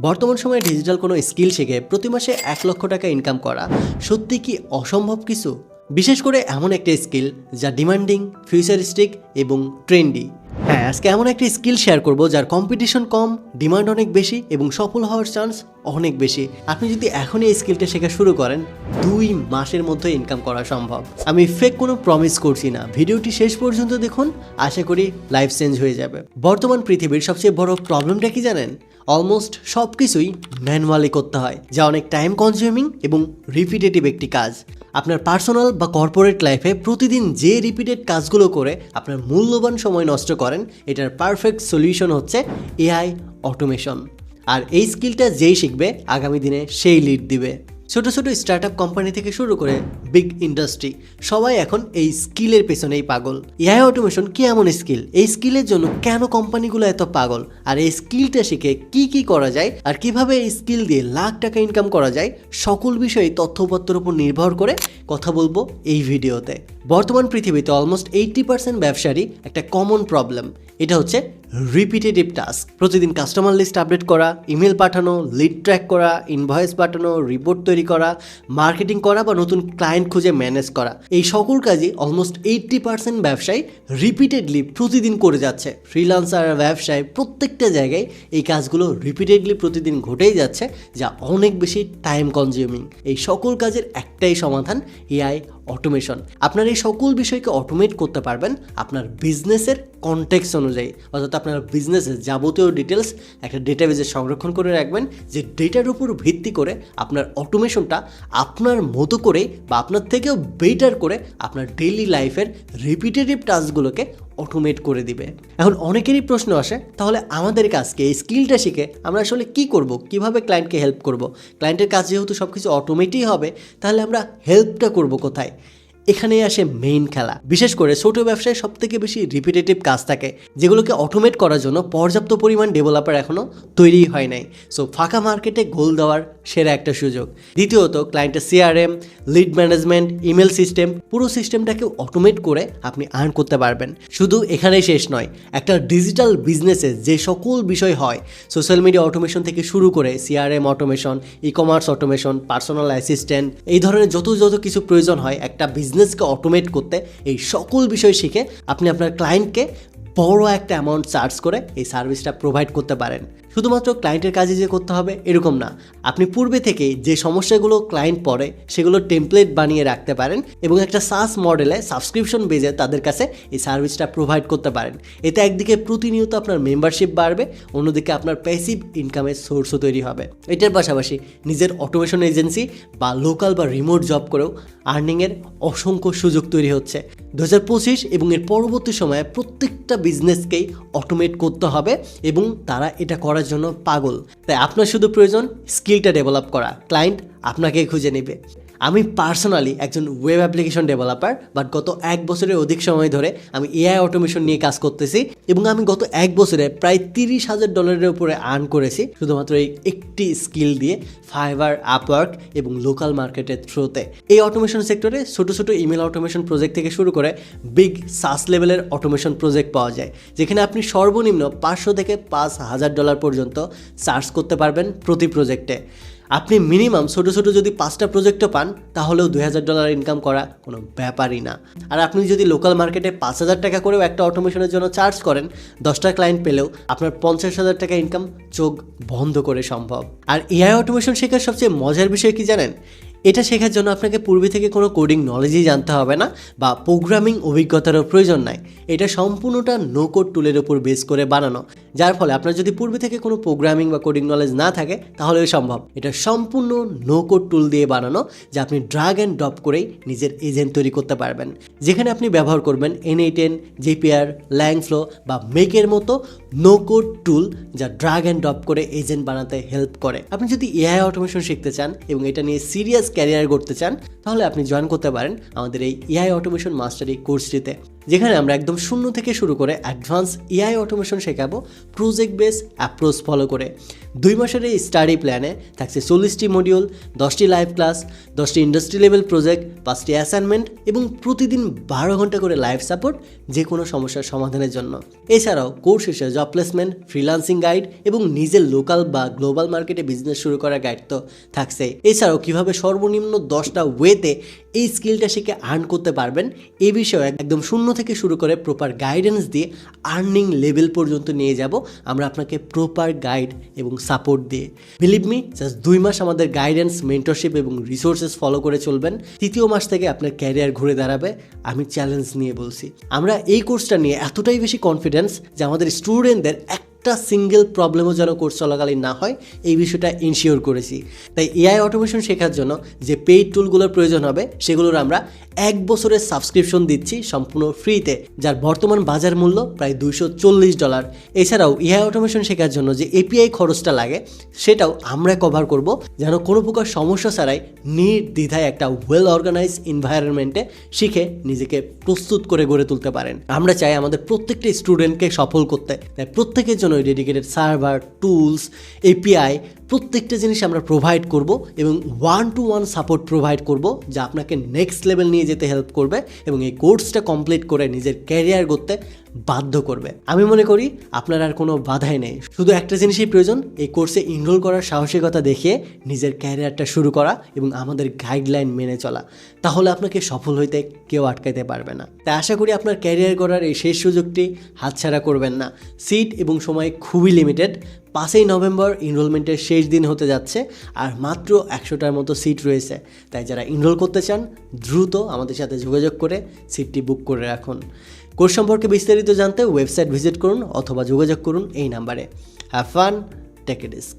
বর্তমান সময়ে ডিজিটাল কোনো স্কিল শিখে প্রতি মাসে এক লক্ষ টাকা ইনকাম করা সত্যি কি অসম্ভব কিছু? বিশেষ করে এমন একটা স্কিল যা ডিমান্ডিং ফিউচারিস্টিক এবং ট্রেন্ডি হ্যাঁ আজকে এমন একটা স্কিল শেয়ার করব যার কম্পিটিশন কম ডিমান্ড অনেক বেশি এবং সফল হওয়ার চান্স অনেক বেশি। আপনি যদি এখনই এই স্কিলটা শেখা শুরু করেন, দুই মাসের মধ্যে ইনকাম করা সম্ভব। আমি ফেক কোনো প্রমিস করছি না। ভিডিওটি শেষ পর্যন্ত দেখুন, আশা করি লাইফ চেঞ্জ হয়ে যাবে। বর্তমান পৃথিবীর সবচেয়ে বড় প্রবলেমটা কি জানেন? অলমোস্ট সব কিছুই ম্যানুয়ালি করতে হয়, যা অনেক টাইম কনজিউমিং এবং রিপিটেটিভ একটি কাজ। আপনার পার্সোনাল বা কর্পোরেট লাইফে প্রতিদিন যে রিপিটেড কাজগুলো করে আপনার মূল্যবান সময় নষ্ট করেন, এটার পারফেক্ট সলিউশন হচ্ছে এআই অটোমেশন আর এই স্কিলটা যেই শিখবে, আগামী দিনে সেই লিড দিবে। ছোট ছোট স্টার্ট আপ কোম্পানি থেকে শুরু করে বিগ ইন্ডাস্ট্রি সবাই এখন এই স্কিলের পেছনেই পাগল। এআই অটোমেশন কি এমন স্কিল এই স্কিলের জন্য কেন কোম্পানিগুলো এত পাগল? আর এই স্কিলটা শিখে কি কি করা যায়? আর কীভাবে এই স্কিল দিয়ে লাখ টাকা ইনকাম করা যায়? সকল বিষয়ে তথ্যপত্রের উপর নির্ভর করে কথা বলব এই ভিডিওতে। বর্তমান পৃথিবীতে অলমোস্ট এইটটি পার্সেন্ট ব্যবসারই একটা কমন প্রবলেম এটা হচ্ছে রিপিটেটিভ টাস্ক প্রতিদিন কাস্টমার লিস্ট আপডেট করা ইমেল পাঠানো লিড ট্র্যাক করা ইনভয়েস পাঠানো রিপোর্ট তৈরি করা মার্কেটিং করা বা নতুন ক্লায়েন্ট খুঁজে ম্যানেজ করা। এই সকল কাজই অলমোস্ট এইটটি পার্সেন্ট ব্যবসায়ী রিপিটেডলি প্রতিদিন করে যাচ্ছে। ফ্রিলান্সার ব্যবসায় প্রত্যেকটা জায়গায় এই কাজগুলো রিপিটেডলি প্রতিদিন ঘটেই যাচ্ছে, যা অনেক বেশি টাইম কনজিউমিং এই সকল কাজের একটাই সমাধান এআই অটোমেশন আপনার এই সকল বিষয়কে অটোমেট করতে পারবেন আপনার বিজনেসের কন্টেক্স অনুযায়ী। অর্থাৎ আপনার বিজনেসের যাবতীয় ডিটেলস একটা ডেটাবেজে সংরক্ষণ করে রাখবেন, যে ডেটার উপর ভিত্তি করে আপনার অটোমেশনটা আপনার মতো করে বা আপনার থেকেও বেটার করে আপনার ডেইলি লাইফের রিপিটেটিভ টাস্কগুলোকে অটোমেট করে দিবে। এখন অনেকেরই প্রশ্ন আসে, তাহলে আমাদের কাজকে এই স্কিলটা শিখে আমরা আসলে কি করব? কীভাবে ক্লায়েন্টকে হেল্প করব? ক্লায়েন্টের কাজ যেহেতু সব কিছু অটোমেটই হবে, তাহলে আমরা হেল্পটা করব কোথায়? এখানেই আসে মেইন খেলা। বিশেষ করে ছোট ব্যবসায় সব থেকে বেশি রিপিটেটিভ কাজ থাকে, যেগুলোকে অটোমেট করার জন্য পর্যাপ্ত পরিমাণ ডেভেলপার এখনও তৈরি হয় নাই। সো ফাঁকা মার্কেটে গোল দেওয়ার সেরা একটা সুযোগ। দ্বিতীয়ত ক্লায়েন্টের CRM lead management email system পুরো সিস্টেমটাকে অটোমেট করে আপনি আর্ন করতে পারবেন। শুধু এখানেই শেষ নয়, একটা ডিজিটাল বিজনেসে যে সকল বিষয় হয় সোশ্যাল মিডিয়া অটোমেশন থেকে শুরু করে CRM automation e commerce automation personal assistant এই ধরনের যত যত কিছু প্রয়োজন হয়, একটা বিজনেসকে অটোমেট করতে এই সকল বিষয় শিখে আপনি আপনার ক্লায়েন্টকে বড় একটা অ্যামাউন্ট চার্জ করে এই সার্ভিসটা প্রোভাইড করতে পারেন। শুধুমাত্র ক্লায়েন্টের কাজে যে করতে হবে, এরকম না। আপনি পূর্বে থেকে যে সমস্যাগুলো ক্লায়েন্ট পড়ে, সেগুলো টেমপ্লেট বানিয়ে রাখতে পারেন এবং একটা সাস মডেলে সাবস্ক্রিপশন বেজে তাদের কাছে এই সার্ভিসটা প্রোভাইড করতে পারেন। এতে একদিকে প্রতিনিয়ত আপনার মেম্বারশিপ বাড়বে, অন্যদিকে আপনার প্যাসিভ ইনকামের সোর্সও তৈরি হবে। এটার পাশাপাশি নিজের অটোমেশন এজেন্সি বা লোকাল বা রিমোট জব করেও আর্নিংয়ের অসংখ্য সুযোগ তৈরি হচ্ছে। দু হাজার পঁচিশ এবং এর পরবর্তী সময়ে প্রত্যেকটা বিজনেসকেই অটোমেট করতে হবে এবং তারা এটা করার জন্য পাগল। তাই আপনার শুধু প্রয়োজন স্কিলটা ডেভেলপ করা। ক্লায়েন্ট আপনাকে খুঁজে নেবে। আমি পার্সোনালি একজন ওয়েব অ্যাপ্লিকেশন ডেভেলপার বাট গত এক বছরের অধিক সময় ধরে আমি এআই অটোমেশন নিয়ে কাজ করতেছি এবং আমি গত এক বছরে প্রায় তিরিশ হাজার ডলারের উপরে আর্ন করেছি, শুধুমাত্র এই একটি স্কিল দিয়ে ফাইবার আপওয়ার্ক এবং লোকাল মার্কেটের থ্রুতে এই অটোমেশন সেক্টরে ছোটো ছোটো ইমেল অটোমেশন প্রজেক্ট থেকে শুরু করে বিগ সাস লেভেলের অটোমেশন প্রজেক্ট পাওয়া যায়, যেখানে আপনি সর্বনিম্ন পাঁচশো থেকে পাঁচ হাজার ডলার পর্যন্ত চার্জ করতে পারবেন প্রতি প্রজেক্টে আপনি মিনিমাম ছোটো ছোটো যদি পাঁচটা প্রজেক্টও পান, তাহলেও দুই হাজার ডলার ইনকাম করা কোনো ব্যাপারই না। আর আপনি যদি লোকাল মার্কেটে পাঁচ হাজার টাকা করেও একটা অটোমেশনের জন্য চার্জ করেন, দশটা ক্লায়েন্ট পেলেও আপনার পঞ্চাশ হাজার টাকা ইনকাম চোখ বন্ধ করে সম্ভব। আর এআই অটোমেশন শেখার সবচেয়ে মজার বিষয় কি জানেন? এটা শেখার জন্য আপনাকে পূর্বে থেকে কোনো কোডিং নলেজই জানতে হবে না বা প্রোগ্রামিং অভিজ্ঞতারও প্রয়োজন নাই। এটা সম্পূর্ণটা নো কোড টুলের উপর বেস করে বানানো। যার ফলে আপনার যদি পূর্বে থেকে কোনো প্রোগ্রামিং বা কোডিং নলেজ না থাকে, তাহলেও সম্ভব। এটা সম্পূর্ণ নো কোড টুল দিয়ে বানানো, যা আপনি ড্রাগ অ্যান্ড ড্রপ করেই নিজের এজেন্ট তৈরি করতে পারবেন। যেখানে আপনি ব্যবহার করবেন এন এই টেন জিপিআর ল্যাংফ্লো বা মেকের মতো নো কোড টুল যা ড্রাগ অ্যান্ড ড্রপ করে এজেন্ট বানাতে হেল্প করে। আপনি যদি এআই অটোমেশন শিখতে চান এবং এটা নিয়ে সিরিয়াস ক্যারিয়ার করতে চান তাহলে আপনি জয়েন করতে পারেন আমাদের এই এআই অটোমেশন মাস্টারি কোর্সটিতে যেখানে আমরা একদম শূন্য থেকে শুরু করে অ্যাডভান্স এআই অটোমেশন শেখাবো প্রজেক্ট বেস অ্যাপ্রোচ ফলো করে। দুই মাসের এই স্টাডি প্ল্যানে থাকছে চল্লিশটি মডিউল দশটি লাইভ ক্লাস দশটি ইন্ডাস্ট্রি লেভেল প্রজেক্ট পাঁচটি অ্যাসাইনমেন্ট এবং প্রতিদিন বারো ঘণ্টা করে লাইভ সাপোর্ট যে কোনো সমস্যার সমাধানের জন্য। এছাড়াও কোর্স শেষে জব প্লেসমেন্ট ফ্রিলান্সিং গাইড এবং নিজের লোকাল বা গ্লোবাল মার্কেটে বিজনেস শুরু করার গাইড তো থাকছে এছাড়াও কীভাবে সর্বনিম্ন দশটা ওয়েতে এই স্কিলটা শিখে আর্ন করতে পারবেন? এ বিষয়ে একদম শূন্য থেকে শুরু করে প্রপার গাইডেন্স দিয়ে আর্নিং লেভেল পর্যন্ত নিয়ে যাব। আমরা আপনাকে প্রপার গাইড এবং সাপোর্ট দিয়ে। বিলিভ মি জাস্ট দুই মাস আমাদের গাইডেন্স মেন্টরশিপ এবং রিসোর্সেস ফলো করে চলবেন। তৃতীয় মাস থেকে আপনার ক্যারিয়ার ঘুরে দাঁড়াবে। আমি চ্যালেঞ্জ নিয়ে বলছি। আমরা এই কোর্সটা নিয়ে এতটাই বেশি কনফিডেন্স যে আমাদের স্টুডেন্টদের এক একটা সিঙ্গেল প্রবলেমও যেন কোর্স চলাকালীন না হয়, এই বিষয়টা ইনশিওর করেছি। তাই এআই অটোমেশন শেখার জন্য যে পেইড টুলগুলোর প্রয়োজন হবে, সেগুলোর আমরা এক বছরের সাবস্ক্রিপশন দিচ্ছি সম্পূর্ণ ফ্রিতে যার বর্তমান বাজার মূল্য প্রায় দুইশো চল্লিশ ডলার এছাড়াও এআই অটোমেশন শেখার জন্য যে এপিআই খরচটা লাগে, সেটাও আমরা কভার করব, যেন কোনো প্রকার সমস্যা ছাড়াই নির্দ্বিধায় একটা ওয়েল অর্গানাইজ এনভায়রনমেন্টে শিখে নিজেকে প্রস্তুত করে গড়ে তুলতে পারেন। আমরা চাই আমাদের প্রত্যেকটা স্টুডেন্টকে সফল করতে। তাই প্রত্যেকের জন্য ডেডিকেটেড সার্ভার টুলস এপিআই প্রত্যেকটা জিনিস আমরা প্রোভাইড করব এবং one to one support provide করব যা আপনাকে নেক্সট লেভেল নিয়ে যেতে হেল্প করবে এবং এই কোর্সটা কমপ্লিট করে নিজের ক্যারিয়ার করতে বাধ্য করবে। আমি মনে করি আপনার আর কোনো বাধাই নেই। শুধু একটা জিনিসই প্রয়োজন, এই কোর্সে ইনরোল করার সাহসিকতা দেখিয়ে নিজের ক্যারিয়ারটা শুরু করা এবং আমাদের গাইডলাইন মেনে চলা। তাহলে আপনাকে সফল হইতে কেউ আটকাইতে পারবে না। তাই আশা করি আপনার ক্যারিয়ার করার এই শেষ সুযোগটি হাতছাড়া করবেন না। সিট এবং সময় খুবই লিমিটেড পাঁচই নভেম্বর এনরোলমেন্টের শেষ দিন হতে যাচ্ছে আর মাত্র একশোটার মতো সিট রয়েছে। তাই যারা এনরোল করতে চান, দ্রুত আমাদের সাথে যোগাযোগ করে সিটটি বুক করে রাখুন। কোর্স সম্পর্কে বিস্তারিত জানতে ওয়েবসাইট ভিজিট করুন অথবা যোগাযোগ করুন এই নাম্বারে। Have fun take disk